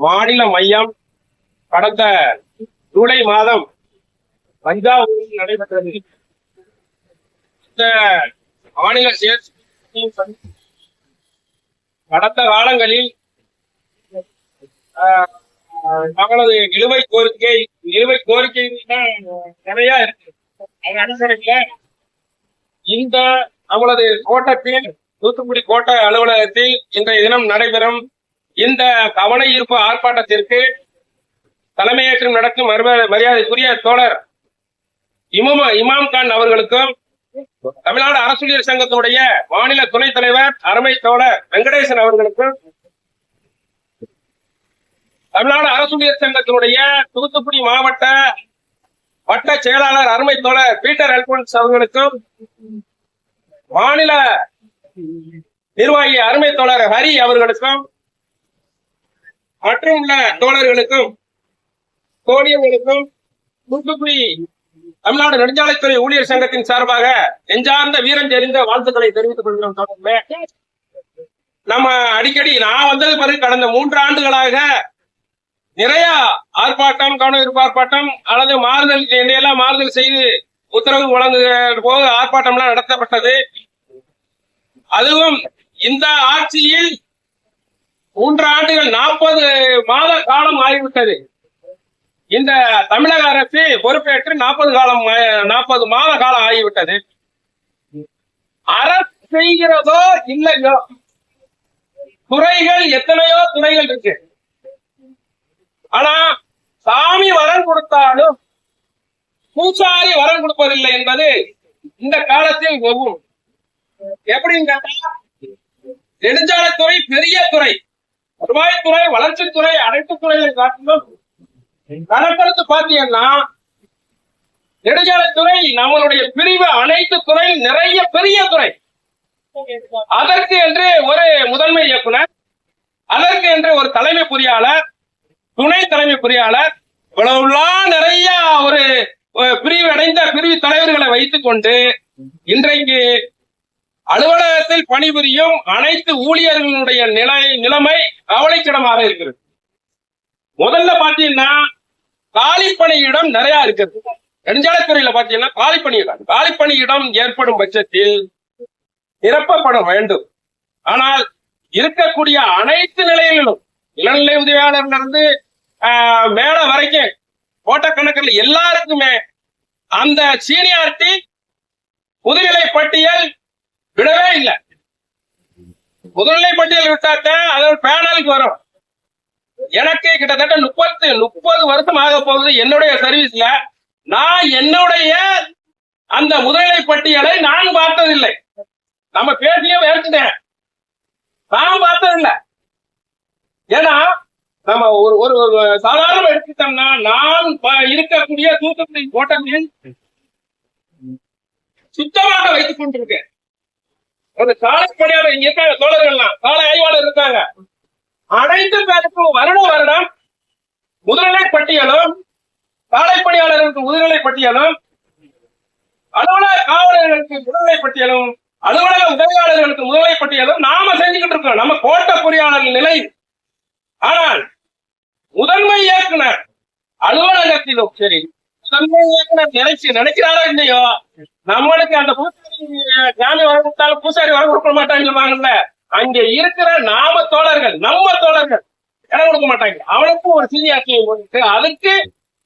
மாநில மையம் கடந்த ஜூலை மாதம் தஞ்சாவூரில் நடைபெற்றது. இந்த மாநில கடந்த காலங்களில் ஆஹ், தங்களது நிலுவை கோரிக்கை நிலுவை கோரிக்கை தான் நிறைய இருக்கு. அது அடிப்படையில இந்த அவளது கோட்டத்தில் தூத்துக்குடி கோட்டை அலுவலகத்தில் இன்றைய தினம் நடைபெறும் இந்த கவன ஈர்ப்பு ஆர்ப்பாட்டத்திற்கு தலைமையேற்றம் நடக்கும் மரியாதைக்குரிய தோழர் இமாம் இமாம் கான் அவர்களுக்கும் தமிழ்நாடு அரசூழியர் சங்கத்தினுடைய மாநில துணைத் தலைவர் அருமை தோழர் வெங்கடேசன் அவர்களுக்கும் தமிழ்நாடு அரசூழியர் சங்கத்தினுடைய தூத்துக்குடி மாவட்ட வட்ட செயலாளர் அருமை தோழர் பீட்டர் அல்போன்ஸ் அவர்களுக்கும் மாநில நிர்வாகி அருமை தோழர் ஹரி அவர்களுக்கும் மற்றும் உள்ள தோழர்களுக்கும் தோழியர்களுக்கும் தூத்துக்குடி தமிழ்நாடு நெடுஞ்சாலைத்துறை ஊழியர் சங்கத்தின் சார்பாக எஞ்சார்ந்த வீரம் தெரிந்த வாழ்த்துக்களை தெரிவித்துக் கொள்கிறோம் தோழர்களே. நம்ம அடிக்கடி நான் வந்தது பிறகு கடந்த மூன்று ஆண்டுகளாக நிறைய ஆர்ப்பாட்டம் கவனஈர்ப்பு ஆர்ப்பாட்டம் அல்லது மாறுதல் என்னையெல்லாம் மாறுதல் செய்து உத்தரவு வழங்குகிற போது ஆர்ப்பாட்டம்லாம் நடத்தப்பட்டது அதுவும் இந்த ஆட்சியில் மூன்று ஆண்டுகள் நாற்பது மாத காலம் ஆகிவிட்டது. இந்த தமிழக அரசு பொறுப்பேற்று நாற்பது காலம் நாற்பது மாத காலம் ஆகிவிட்டது. அரசு செய்கிறதோ இல்லையோ துறைகள் எத்தனையோ துறைகள் இருக்கு. ஆனா சாமி வரம் கொடுத்தாலும் பூசாரி வரம் கொடுப்பதில்லை என்பது இந்த காலத்தில் ஒவ்வொரு எப்படின்னு கேட்டா நெடுஞ்சாலைத்துறை பெரிய துறை. வருவாய்த்துறை வளர்ச்சித்துறை அனைத்து துறைகளை காட்டிலும் கணக்கெடுத்து பாத்தீங்கன்னா நெடுஞ்சாலைத்துறை நம்மளுடைய பிரிவு அனைத்து துறை நிறைய பெரிய துறை. அதற்கு என்று ஒரு முதன்மை இயக்குனர் அதற்கு என்று ஒரு தலைமை பொறியாளர் துணை தலைமை பொறியாளர் இவ்வளவுலாம் நிறைய ஒரு ஒரு பிரிவு அடைந்த பிரிவு தலைவர்களை வைத்துக் கொண்டு இன்றைக்கு அலுவலகத்தில் பணிபுரியும் அனைத்து ஊழியர்களுடைய நிலை நிலைமை கவலைக்கிடமாக இருக்கிறது. முதல்ல பாத்தீங்கன்னா காலிப்பணியிடம் நிறைய இருக்குது நெடுஞ்சாலைத்துறையில பாத்தீங்கன்னா காலிப்பணியிடம் காலிப்பணியிடம் ஏற்படும் பட்சத்தில் நிரப்பப்பட வேண்டும். ஆனால் இருக்கக்கூடிய அனைத்து நிலைகளிலும் இளநிலை உதவியாளர்ல இருந்து ஆஹ், மேல வரைக்கும் கணக்கில் எல்லாருக்குமே அந்த சீனியாரிட்டி முதுநிலை பட்டியல் விடவே இல்லை. முதல்நிலை பட்டியல் விட்டாக்க அது ஒரு பேனலுக்கு வரும். எனக்கு கிட்டத்தட்ட முப்பத்து முப்பது வருஷம் ஆக போகுது என்னுடைய சர்வீஸ்ல நான் என்னுடைய அந்த முதல்நிலை பட்டியலை நான் பார்த்ததில்லை. நம்ம பேசியே வேர்த்துட்டேன் நான் பார்த்ததில்லை. ஏன்னா நம்ம ஒரு ஒரு ஒரு சாதாரண எடுத்துட்டோம்னா நான் ப- இருக்கக்கூடிய தூத்துக்குடி கோட்டத்தில் சுத்தமாக வைத்துக் கொண்டிருக்கேன். ஒரு காலை பணியாளர் இங்க இருக்காங்க தோழர்கள்லாம். காலை ஆய்வாளர் இருக்காங்க. அனைத்து பேருக்கும் வருட வருடம் முதுநிலை பட்டியலும் காலை பணியாளர்களுக்கு முதுநிலை பட்டியலும் அலுவலக காவலர்களுக்கு முதுநிலை பட்டியலும் அலுவலக உதவியாளர்களுக்கு முதுநிலை பட்டியலும் நாம செஞ்சுக்கிட்டு இருக்கோம். நம்ம கோட்ட பொறியாளர் நிலை. ஆனால் முதன்மை இயக்குனர் அலுவலகத்திலும் சரி முதன்மை இயக்குனர் நினைச்சு நினைக்கிறாரோ இல்லையோ? நம்மளுக்கு அந்த பூசாரி சாமி வர கொடுத்தாலும் பூசாரி வர கொடுக்க மாட்டாங்க அங்க இருக்கிற நாம தோழர்கள் நம்ம தோழர்கள் இடம் கொடுக்க மாட்டாங்க. அவனுக்கும் ஒரு சீனியாரிட்டியை போட்டு அதுக்கு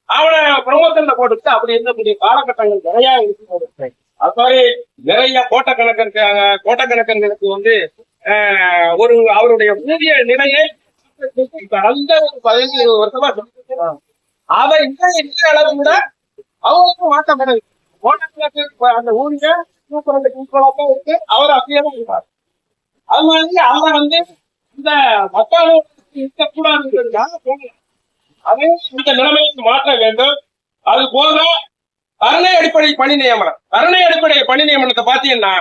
அவனை ப்ரொமோஷன்ல போட்டுட்டு அப்படி இருக்கக்கூடிய காலகட்டங்கள் நிறைய இருக்கு. அது மாதிரி நிறைய கோட்டக்கணக்கு இருக்காங்க வந்து ஆஹ், ஒரு அவருடைய ஊதிய நிலையை இப்ப அந்த ஒரு பதினஞ்சு இருபது வருஷமா சொல்லிட்டு இருக்காங்க. அதை இன்னும் இருக்கிற அளவு கூட அவங்களுக்கும் மாற்றம் கிடையாது. கோட்டக்கணக்கு இப்ப அந்த ஊழியர் சூப்பரண்ட் ஈக்குவலா தான் இருக்கு. அவர் அப்படியே தான் இருப்பார். அது மாதிரி அவரை வந்து இந்த மக்கள் இருக்கக்கூடாதுங்கிறதுக்காக போகல. அதை இந்த நிலைமையை மாற்ற வேண்டும். அது போக கருணை அடிப்படை பணி நியமனம். கருணை அடிப்படை பணி நியமனத்தை பாத்தீங்கன்னா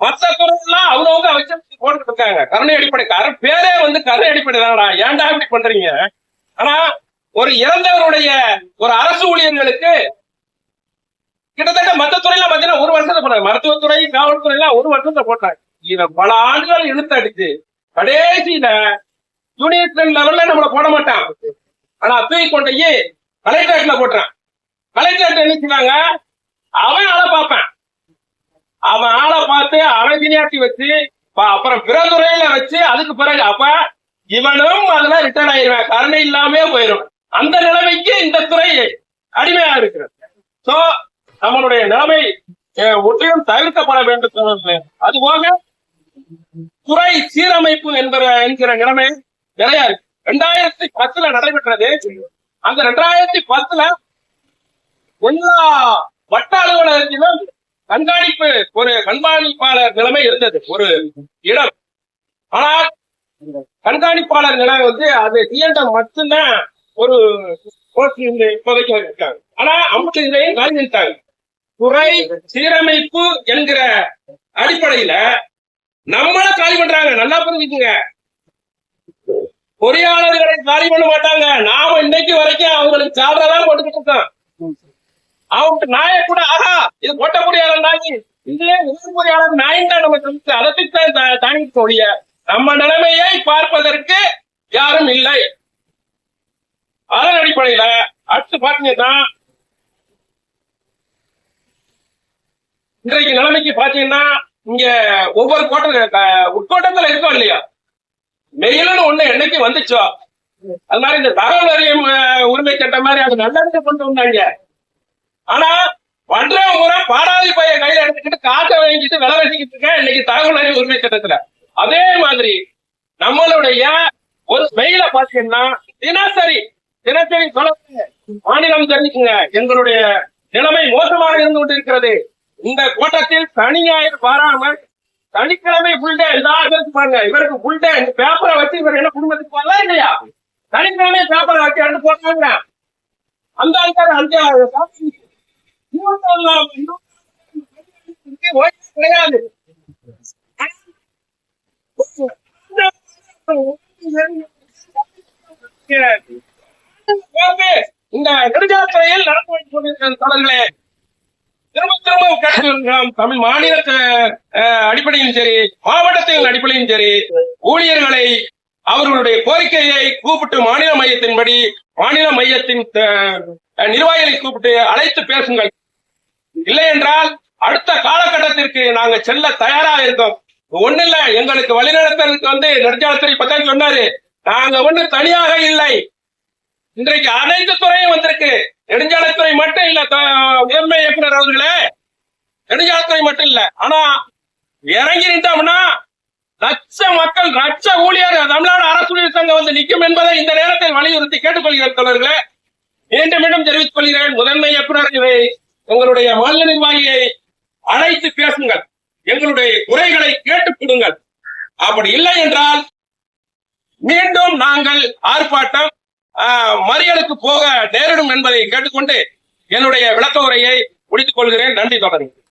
மத்த துறைகள்லாம் அவங்கவுங்க வச்சு போட்டுட்டு இருக்காங்க. கருணை அடிப்படை கரு பேரே வந்து கருணை அடிப்படை தானடா. ஏன்டா இப்படி பண்றீங்க? ஆனா ஒரு இறந்தவருடைய ஒரு அரசு ஊழியர்களுக்கு கிட்டத்தட்ட மத்த துறையில பாத்தீங்கன்னா ஒரு வருஷத்தை போட்டாங்க. மருத்துவத்துறை காவல்துறை எல்லாம் ஒரு வருஷத்தை போட்டாங்க. இவன் பல ஆண்டுகள் இழுத்து அடிச்சு கடைசியில யூனியன் லெவல்ல நம்மள போட மாட்டான். ஆனா தூக்கி கொண்டையே போய் கலெக்டரேட்ல போட்டுறான். கலெக்டரேட் என்ன செய்வாங்க? அவன் ஆளை பார்ப்பேன். அவன் ஆளை பார்த்து அவன் விளையாட்டி வச்சு அப்புறம் பிற துறையில வச்சு அதுக்கு பிறகு அப்ப இவனும் அதுல ரிட்டர்ன் ஆயிருவேன். கருணை இல்லாமே போயிடும் அந்த நிலைமைக்கு இந்த துறை அடிமையா இருக்கிறது. சோ நம்மளுடைய நிலைமை அஹ், முற்றிலும் தவிர்க்கப்பட வேண்டும் அதுபோக துறை சீரமைப்பு என்கிற என்கிற நிலைமை நிறைய இருக்கு. ரெண்டாயிரத்தி பத்துல நடைபெற்றது. அந்த ரெண்டாயிரத்தி பத்துல எல்லா வட்ட அலுவலகத்திலும் கண்காணிப்பு ஒரு கண்காணிப்பாளர் நிலைமை இருந்தது. ஒரு இடம். ஆனா கண்காணிப்பாளர் நிலை வந்து அது சிஎன்டம் மட்டும்தான் ஒரு போஸ்ட் இப்போதைக்கு இருக்காங்க ஆனா ஐம்பத்தி இதுலயும் காஞ்சிட்டாங்க குறை சீரமைப்பு என்கிற அடிப்படையில நம்மள காலி பண்றாங்க. நல்லா புரிஞ்சுக்குங்க. பொறியாளர்களை காலி பண்ண மாட்டாங்க. நாம இன்னைக்கு வரைக்கும் அவங்களுக்கு சாப்பிடதான் போட்டுக்கிட்டு இருக்கோம். அவங்க நாயை கூட ஆஹா இது போட்ட பொறியாளர் நாய். இதுலயே உயிர் பொறியாளர் நாயின் தான் நம்ம சொல்லிட்டு அதை தான் தாங்கிட்டு ஒழிய நம்ம நிலைமையை பார்ப்பதற்கு யாரும் இல்லை. அதன் அடிப்படையில அடுத்து பாத்தீங்கன்னா இன்றைக்கு நிலைமைக்கு பாத்தீங்கன்னா இங்க ஒவ்வொரு கோட்ட உட்கோட்டத்துல இருக்கோம் இல்லையா? மெயிலுன்னு ஒண்ணு என்னைக்கு வந்துச்சோ? அது மாதிரி இந்த தகவல் அறியும் உரிமை சட்டம் மாதிரி அது நல்லதுக்கு கொண்டு வந்தாங்க. ஆனா பண்ற முறை பாடாதி பைய கையில எடுத்துக்கிட்டு காசை வாங்கிட்டு விலை வச்சுக்கிட்டு இருக்கேன் இன்னைக்கு தகவல் அறிவு உரிமை சட்டத்துல. அதே மாதிரி நம்மளுடைய ஒரு மெயில பாத்தீங்கன்னா தினசரி தினசரி சொல்ல மாநிலம் தெரிஞ்சுக்குங்க. எங்களுடைய நிலைமை மோசமாக இருந்து கொண்டிருக்கிறது. இந்த கூட்டத்தில் சனி ஞாயிறு பாராமல் சனிக்கிழமை புல்டே எல்லாரும் பாருங்க. இவருக்கு புல்டே இந்த பேப்பரை வச்சு இவர் என்ன குடும்பத்துக்கு போகலாம் இல்லையா? சனிக்கிழமை பேப்பரை வச்சு ரெண்டு போட்டாங்க. அந்த ஆள்கார அந்த கிடையாது. இந்த நெடுஞ்சாலையில் நடந்து வைத்துக் கொண்டிருக்கிற தொடர்களே திரும்ப திரும்ப கேட்டுக்கொள்கிறோம் தமிழ் மாநில அடிப்படையிலும் சரி மாவட்டத்தின் அடிப்படையிலும் சரி ஊழியர்களை அவர்களுடைய கோரிக்கையை கூப்பிட்டு மாநில மையத்தின்படி மாநில மையத்தின் நிர்வாகிகளை கூப்பிட்டு அழைத்து பேசுங்கள். இல்லை என்றால் அடுத்த காலகட்டத்திற்கு நாங்க செல்ல தயாரா இருக்கோம். ஒண்ணு இல்ல எங்களுக்கு வழிநடத்தலுக்கு வந்து நெடுஞ்சாலத்துறை பத்தாம் சொன்னாரு. நாங்க ஒண்ணு தனியாக இல்லை. இன்றைக்கு அனைத்து துறையும் வந்திருக்கு. நெடுஞ்சாலைத்துறை மட்டும் இல்ல த- முதன்மை இயக்குனர் அவர்களே. நெடுஞ்சாலைத்துறை மட்டும் இல்ல. ஆனா இறங்கி நின்றோம்னா லட்ச மக்கள் லட்ச ஊழியர் தமிழ்நாடு அரசு சங்கம் வந்து நிற்கும் என்பதை இந்த நேரத்தில் வலியுறுத்தி கேட்டுக்கொள்கிறேன் தொடர்களே மீண்டும் மீண்டும் தெரிவித்துக் கொள்கிறேன். முதன்மை இயக்குனர் இவை உங்களுடைய மாநில நிர்வாகியை அழைத்து பேசுங்கள். எங்களுடைய குறைகளை கேட்டுக் கொடுங்கள். அப்படி இல்லை என்றால் மீண்டும் நாங்கள் ஆர்ப்பாட்டம் மறியலுக்கு போக நேரிடும் என்பதை கேட்டுக்கொண்டு என்னுடைய விளக்க உரையை முடித்துக் கொள்கிறேன். நன்றி தொடர்